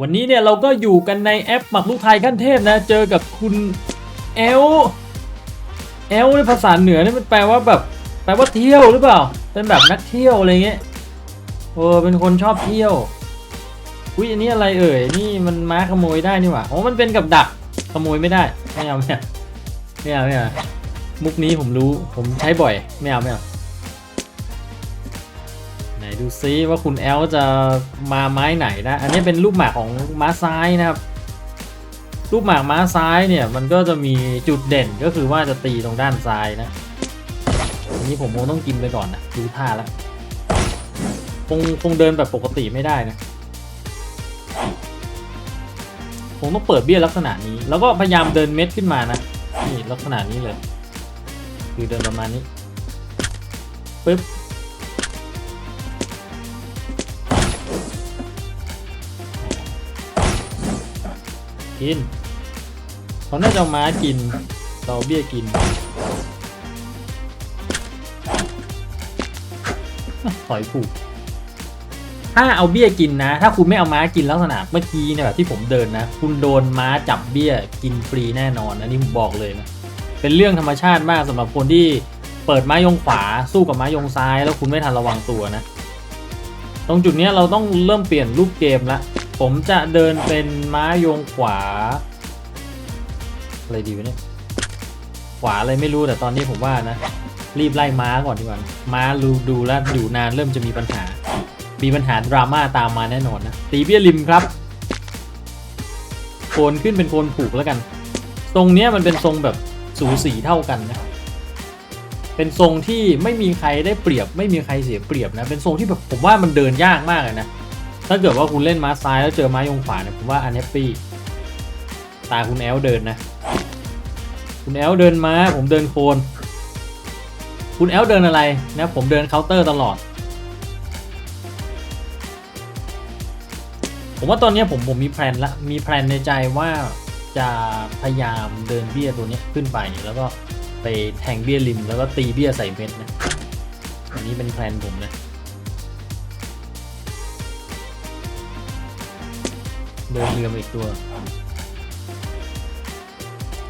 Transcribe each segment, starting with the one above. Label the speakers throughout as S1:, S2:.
S1: วันนี้เนี่ยเราก็อยู่กันในแอปหมักลูกไทยขั้นเทพนะ เจอกับคุณเอลเอลในภาษาเหนือนี่มันแปลว่าแบบแปลว่าเที่ยวหรือเปล่า เป็นแบบนักเที่ยวอะไรเงี้ยเออเป็นคนชอบเที่ยวอุ้ยอันนี้อะไรเอ่ยนี่มันม้าขโมยได้นี่หว่าโอ๋อมันเป็นกับดักขโมยไม่ได้ไม่เอาไม่เอาไม่เอาไม่เอามุกนี้ผมรู้ผมใช้บ่อยไม่เอาไม่เอา ดูซิว่าคุณแอลจะมาไม้ไหนนะ อันนี้เป็นรูปหมากของม้าซ้ายนะครับรูปหมากม้าซ้ายเนี่ยมันก็จะมีจุดเด่นก็คือว่าจะตีตรงด้านซ้ายนะอันนี้ผมคงต้องกินไปก่อนนะดูท่าแล้วคงคงเดินแบบปกติไม่ได้นะคงต้องเปิดเบี้ยลักษณะนี้ แล้วก็พยายามเดินเม็ดขึ้นมานะนี่ลักษณะนี้เลย คือเดินประมาณนี้ปึ๊บ กินเขาน่าจะเอาม้ากินเราเอาเบี้ยกินถอยผูก ถ้าเอาเบี้ยกินนะ ถ้าคุณไม่เอาม้ากินลักษณะเมื่อกี้เนี่ยแบบที่ผมเดินนะ คุณโดนม้าจับเบี้ยกินฟรีแน่นอน อันนี้ผมบอกเลยนะ เป็นเรื่องธรรมชาติมากสำหรับคนที่เปิดม้ายงขวาสู้กับม้ายงซ้าย แล้วคุณไม่ทันระวังตัวนะ ตรงจุดนี้เราต้องเริ่มเปลี่ยนรูปเกมละ ผมจะเดินเป็นม้าโยงขวา อะไรดีวะเนี่ย ขวาอะไรไม่รู้แต่ตอนนี้ผมว่านะ รีบไล่ม้าก่อนดีกว่า ม้าดูดูแลอยู่นานเริ่มจะมีปัญหา มีปัญหาดราม่าตามมาแน่นอนนะ ตีเบี้ยริมครับ โคนขึ้นเป็นโคนผูกแล้วกัน ทรงเนี้ยมันเป็นทรงแบบสูสีเท่ากันนะเป็นทรงที่ไม่มีใครได้เปรียบ ไม่มีใครเสียเปรียบนะ เป็นทรงที่แบบผมว่ามันเดินยากมากเลยนะ ถ้าเกิดว่าคุณเล่นม้าซ้ายแล้วเจอม้ายงขวาเนี่ยผมว่าอันแฮปปี้ตาคุณแอลเดินนะ คุณแอลเดินม้าผมเดินโคน คุณแอลเดินอะไรนะผมเดินเคาน์เตอร์ตลอด ผมว่าตอนนี้ผมผมมีแพลนละมีแพลนในใจว่าจะพยายามเดินเบี้ยตัวนี้ขึ้นไปแล้วก็ไปแทงเบี้ยริมแล้วก็ตีเบี้ยใส่เม็ดนะอันนี้เป็นแพลนผมนะ ดินเรือมาอีกตัว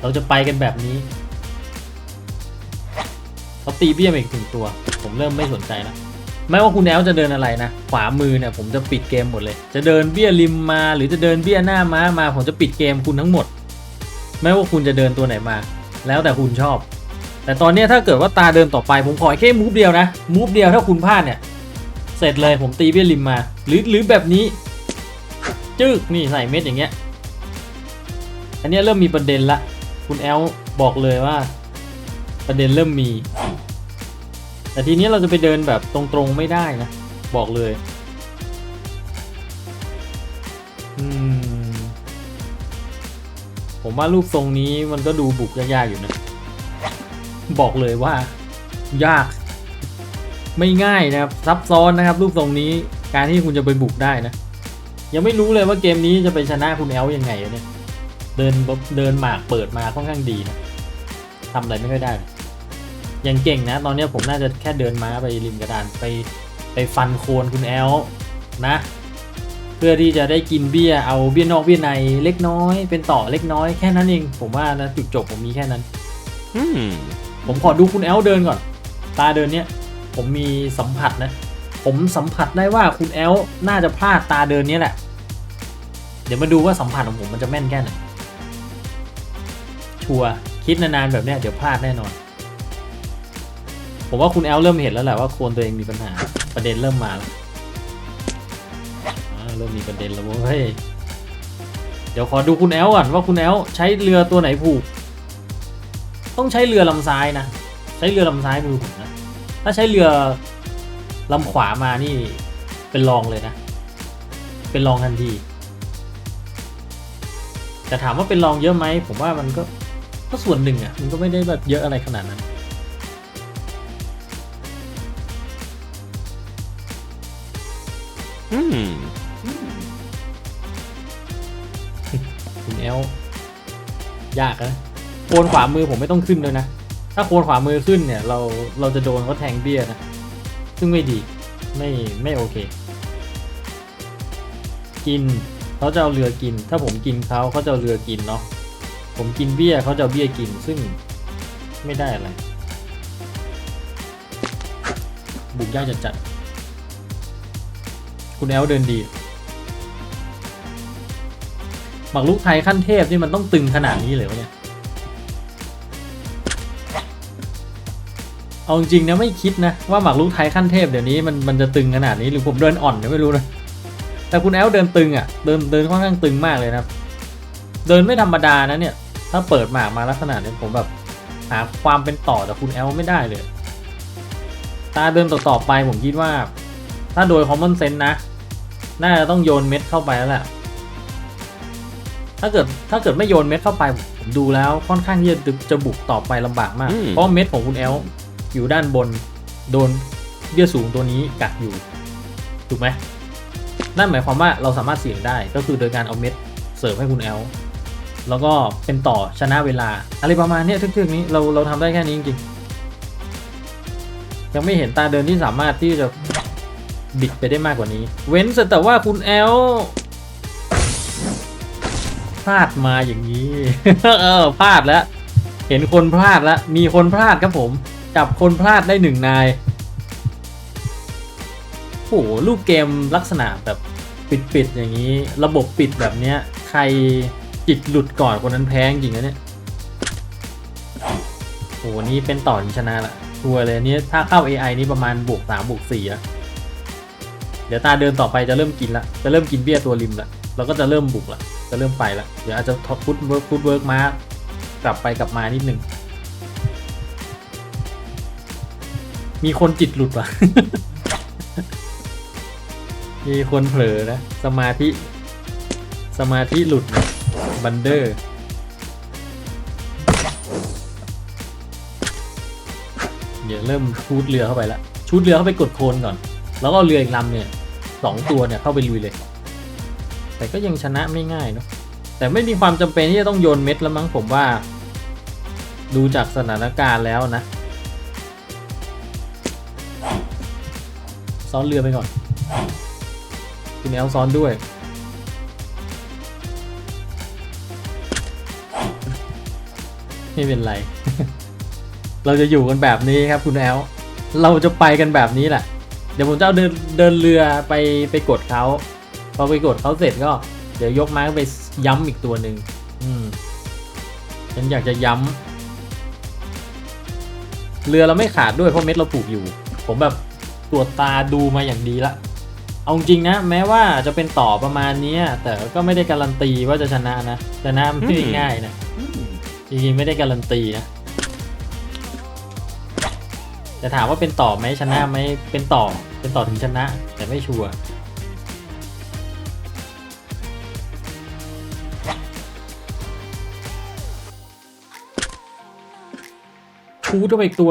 S1: เราจะไปกันแบบนี้เขาตีเบี้ยมาอีกถึงตัว ผมเริ่มไม่สนใจแล้วไม่ว่าคุณแอลจะเดินอะไรนะ ขวามือเนี่ยผมจะปิดเกมหมดเลย จะเดินเบี้ยริมมาหรือจะเดินเบี้ยหน้าม้ามา ผมจะปิดเกมคุณทั้งหมด ไม่ว่าคุณจะเดินตัวไหนมา แล้วแต่คุณชอบ แต่ตอนนี้ถ้าเกิดว่าตาเดินต่อไปผมขอแค่มูฟเดียวนะ มูฟเดียวถ้าคุณพลาดเนี่ย เสร็จเลยผมตีเบี้ยริมมา หรือหรือแบบนี้ จึกนี่ใส่เม็ดอย่างเงี้ย อันนี้เริ่มมีประเด็นละ คุณแอลบอกเลยว่า ประเด็นเริ่มมี แต่ทีนี้เราจะไปเดินแบบตรงๆไม่ได้นะ บอกเลย อืม ผมว่ารูปทรงนี้มันก็ดูบุกยากๆอยู่นะ บอกเลยว่า ยาก ไม่ง่ายนะครับ ซับซ้อนนะครับ รูปทรงนี้การที่คุณจะไปบุกได้นะ ยังไม่รู้เลยว่าเกมนี้จะไปชนะคุณแอลยังไงอะเนี่ยเดินเดินหมากเปิดมาค่อนข้างดีนะทำอะไรไม่ค่อยได้เลยยังเก่งนะ ตอนเนี้ยผมน่าจะแค่เดินม้าไปริมกระดานไปไปฟันโคนคุณแอลนะ เพื่อที่จะได้กินเบี้ยเอาเบี้ยนอกเบี้ยในเล็กน้อย เป็นต่อเล็กน้อยแค่นั้นเอง ผมว่านะจุดจบผมมีแค่นั้น
S2: Hmm.
S1: ผมขอดูคุณแอลเดินก่อน ตาเดินเนี้ยผมมีสัมผัสนะ ผมสัมผัสได้ว่าคุณแอลน่าจะพลาดตาเดินนี้แหละ เดี๋ยวมาดูว่าสัมผัสของผมมันจะแม่นแค่ไหน ชัวร์คิดนานๆแบบเนี้ยเดี๋ยวพลาดแน่นอน ผมว่าคุณแอลเริ่มเห็นแล้วแหละว่าโคนตัวเองมีปัญหาประเด็นเริ่มมาแล้วเริ่มมีประเด็นแล้วเว้ยเดี๋ยวขอดูคุณแอลก่อนว่าคุณแอลใช้เรือตัวไหนผูก ต้องใช้เรือลำซ้ายนะ ใช้เรือลำซ้ายมือผมนะ ถ้าใช้เรือ ลำขวามานี่เป็นรองเลยนะ เป็นรองทันทีแต่ถามว่าเป็นรองเยอะไหมผมว่ามันก็ก็ส่วนหนึ่งอะ่ะมันก็ไม่ได้แบบเยอะอะไรขนาดนั้น
S2: Hmm.
S1: คุณแอลยากนะโคนขวามือผมไม่ต้องขึ้นเลยนะ ถ้าโคนขวามือขึ้นเนี่ย เราเราจะโดนเขาแทงเบี้ยนะ ซึ่งไม่ดีไม่ไม่โอเค กินเขาจะเอาเรือกิน ถ้าผมกินเขาเขาจะเอาเรือกินเนาะผมกินเบี้ยเขาจะเอาเบี้ยกินซึ่งไม่ได้อะไรบุกยากจัดจัดคุณแอลเดินดีหมากรุกไทยขั้นเทพนี่มันต้องตึงขนาดนี้เลยวะเนี่ย เอาจริงๆนะไม่คิดนะ ว่าหมากรุกไทยขั้นเทพเดี๋ยวนี้มันมันจะตึงขนาดนี้หรือผมเดินอ่อนเนี่ยไม่รู้นะแต่คุณแอลเดินตึงอะ่ะเดินเดินค่อนข้างตึงมากเลยนะครับเดินไม่ธรรมดานะเนี่ย ถ้าเปิดหมากมาลักษณะนี้ผมแบบหาความเป็นต่อจากคุณแอลไม่ได้เลย ตาเดินต่อๆไปผมคิดว่า ถ้าโดย common sense นะ น่าจะต้องโยนเม็ดเข้าไปแล้วแหละถ้าเกิดถ้าเกิดไม่โยนเม็ดเข้าไปผมดูแล้วค่อนข้างที่จะจะบุกต่อไปลำบากมาก
S2: อืม
S1: เพราะเม็ดของคุณแอล อยู่ด้านบนโดนเบี้ยสูงตัวนี้กัดอยู่ ถูกไหมนั่นหมายความว่าเราสามารถเสี่ยงได้ก็คือโดยการเอาเม็ดเสิร์ฟให้คุณแอลแล้วก็เป็นต่อชนะเวลา อะไรประมาณนี้ทึกๆนี้เราเราทำได้แค่นี้จริงๆยังไม่เห็นตาเดินที่สามารถที่จะบิดไปได้มากกว่านี้ เว้นแต่ว่าคุณแอลพลาดมาอย่างนี้ เออพลาดแล้ว เห็นคนพลาดแล้ว มีคนพลาดครับผม จับคนพลาดได้หนึ่งนายโหรูปเกมลักษณะแบบปิดๆอย่างนี้ ระบบปิดแบบเนี้ย ใครจิตหลุดก่อนคนนั้นแพ้จริงนะเนี่ยโหนี่เป็นต่อชนะละทัวร์เลยนี่ถ้าเข้า AI นี่ประมาณบวกสามบวกสี่อะเดี๋ยวตาเดินต่อไปจะเริ่มกินละ จะเริ่มกินเบี้ยตัวริมละแล้วก็จะเริ่มบุกละ จะเริ่มไปละ เดี๋ยวอาจจะทอฟุตเวิร์กฟุตเวิร์กมากลับไปกลับมานิดนึง มีคนจิตหลุดว่ะ มีคนเผลอนะ สมาธิ สมาธิหลุดนะบันเดอร์ เดี๋ยวเริ่มชูดเรือเข้าไปละชูดเรือเข้าไปกดโคลนก่อน แล้วก็เอาเรืออีกลำเนี่ยสองตัวเนี่ยเข้าไปลุยเลย แต่ก็ยังชนะไม่ง่ายเนาะ แต่ไม่มีความจำเป็นที่จะต้องโยนเม็ดแล้วมั้งผมว่า ดูจากสถานการณ์แล้วนะ ซ้อนเรือไปก่อนคุณแอลซ้อนด้วยไม่เป็นไร เราจะอยู่กันแบบนี้ครับคุณแอล เราจะไปกันแบบนี้แหละ เดี๋ยวผมจะเอาเดินเดินเรือไปไปกดเขาพอไปกดเขาเสร็จก็ เดี๋ยวยกไม้ไปย้ำอีกตัวหนึ่งอืมฉันอยากจะย้ำเรือเราไม่ขาดด้วยเพราะเม็ดเราผูกอยู่ ผมแบบ ตรวจตาดูมาอย่างดีละ เอาจริงนะ แม้ว่าจะเป็นต่อประมาณเนี้ยแต่ก็ไม่ได้การันตีว่าจะชนะนะชนะไม่ได้ง่ายนะจริงๆไม่ได้การันตีนะแต่ถามว่าเป็นต่อไหมชนะไหมเป็นต่อเป็นต่อถึงชนะ แต่ไม่ชัวร์ชูตัวไปอีกตัว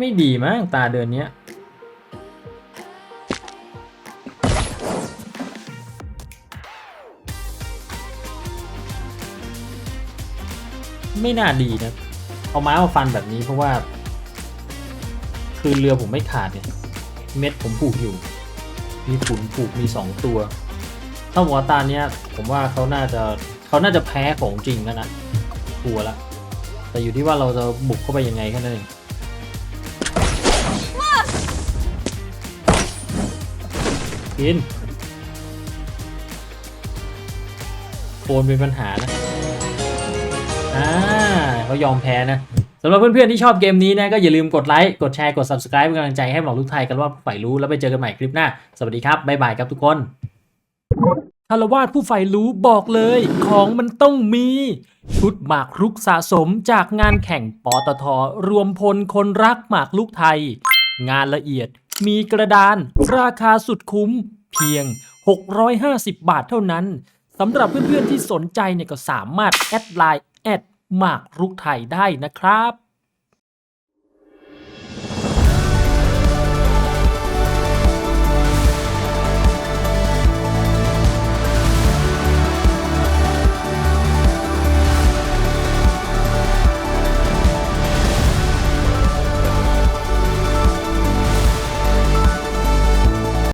S1: ไม่ดีมั้งตาเดินเนี้ย ไม่น่าดีนะ เอาไม้มาฟันแบบนี้เพราะว่า คือเรือผมไม่ขาดเนี่ย เม็ดผมผูกอยู่ มีขุนผูกมีสองตัว ถ้าหัวตาเนี้ย ผมว่าเขาน่าจะเขาน่าจะแพ้ของจริงแล้วนะกลัวละแต่อยู่ที่ว่าเราจะบุกเข้าไปยังไงแค่นั้นเอง กินโคนเป็นปัญหานะอ่าเขายอมแพ้นะสำหรับเพื่อนๆที่ชอบเกมนี้นะก็อย่าลืมกดไลค์กดแชร์กด subscribe เป็นกำลังใจให้หมอลูกไทยกันว่าฝ่ายรู้แล้วไปเจอกันใหม่คลิปหน้า สวัสดีครับ บ๊ายบายครับทุกคนคารวาสผู้ใฝ่รู้บอกเลยของมันต้องมี ชุดหมากรุกสะสมจากงานแข่งปตทรวมพลคนรักหมากลุกไทย งานละเอียด มีกระดาน ราคาสุดคุ้ม เพียง 650 บาทเท่านั้นสำหรับเพื่อนๆที่สนใจเนี่ยก็สามารถแอดไลน์แอดหมากรุกไทยได้นะครับ